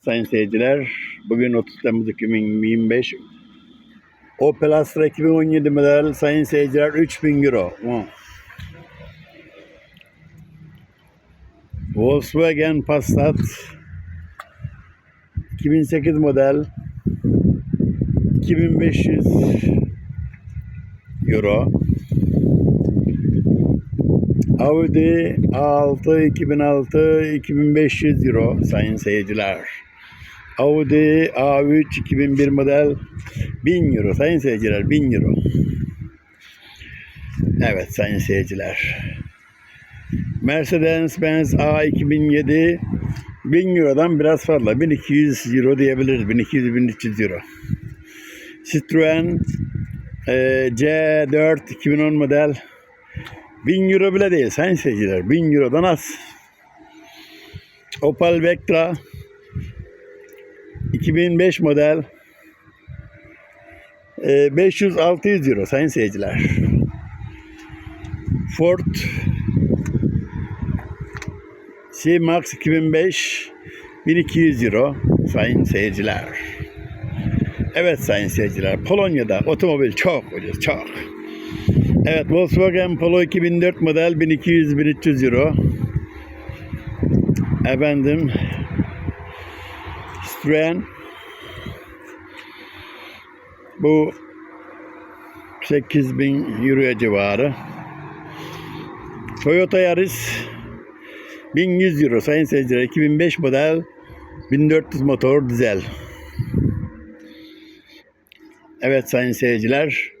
Sayın seyirciler, bugün 30 Temmuz 2025. Opel Astra 2017 model sayın seyirciler 3000 euro. Volkswagen Passat 2008 model 2500 euro. Audi A6 2006 2500 euro sayın seyirciler. Audi A3 2001 model 1000 euro sayın seyirciler 1000 euro. Evet sayın seyirciler. Mercedes-Benz A 2007 1000 Euro'dan biraz fazla 1200 Euro diyebiliriz 1200-1300 Euro. Citroen e, C4 2010 model 1000 Euro bile değil sayın seyirciler 1000 Euro'dan az. Opel Vectra 2005 model e, 500-600 Euro sayın seyirciler. Ford C-Max 2005 1200 Euro sayın seyirciler. Evet sayın seyirciler Polonya'da otomobil çok ucuz çok. Evet Volkswagen Polo 2004 model 1200-1300 Euro. Efendim Citroen bu 8000 Euro'ya civarı. Toyota Yaris 1100 Euro sayın seyirciler 2005 model 1400 motor dizel. Evet sayın seyirciler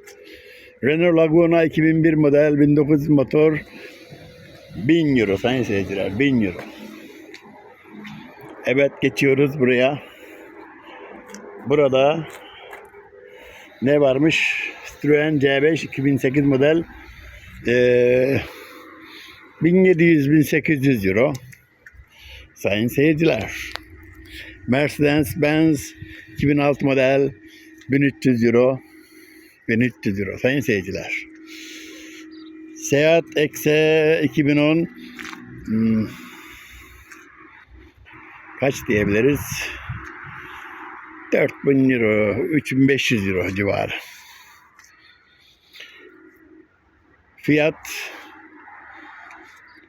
Renault Laguna 2001 model 1900 motor 1000 Euro sayın seyirciler 1000 Euro. Evet geçiyoruz buraya. Burada ne varmış? Citroen C5 2008 model eee 1700-1800 euro. Sayın seyirciler. Mercedes-Benz 2006 model 1300 euro. 1300 euro. Sayın seyirciler. Seat Exe 2010 hmm, kaç diyebiliriz? 4000 euro, 3500 euro civarı. Fiyat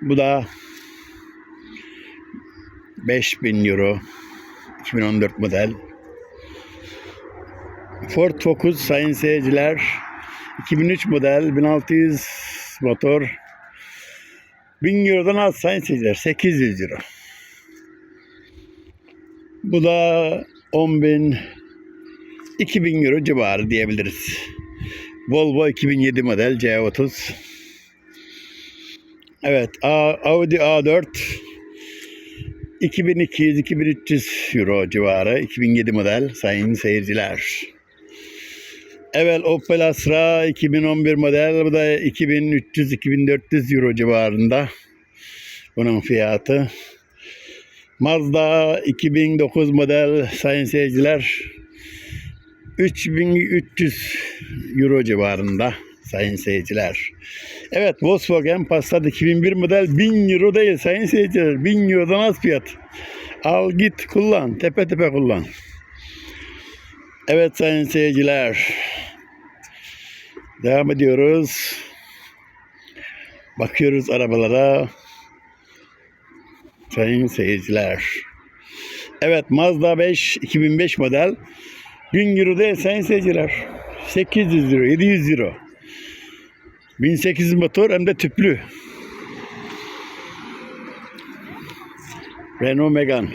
bu da 5000 euro 2014 model. Ford Focus sayın seyirciler 2003 model 1600 motor 1000 Euro'dan az sayın seyirciler 800 euro. Bu da 10 bin 2000 euro civarı diyebiliriz. Volvo 2007 model C30 Evet, Audi A4 2200-2300 euro civarı 2007 model sayın seyirciler. Evet Opel Astra 2011 model bu da 2300-2400 euro civarında bunun fiyatı. Mazda 2009 model sayın seyirciler 3300 euro civarında sayın seyirciler. Evet Volkswagen Passat 2001 model 1000 euro değil sayın seyirciler. 1000 eurodan az fiyat. Al git kullan. Tepe tepe kullan. Evet sayın seyirciler. Devam ediyoruz. Bakıyoruz arabalara. Sayın seyirciler. Evet Mazda 5 2005 model 1000 euro değil sayın seyirciler. 800 euro, 700 euro. 1800 motor hem de tüplü. Renault Megane.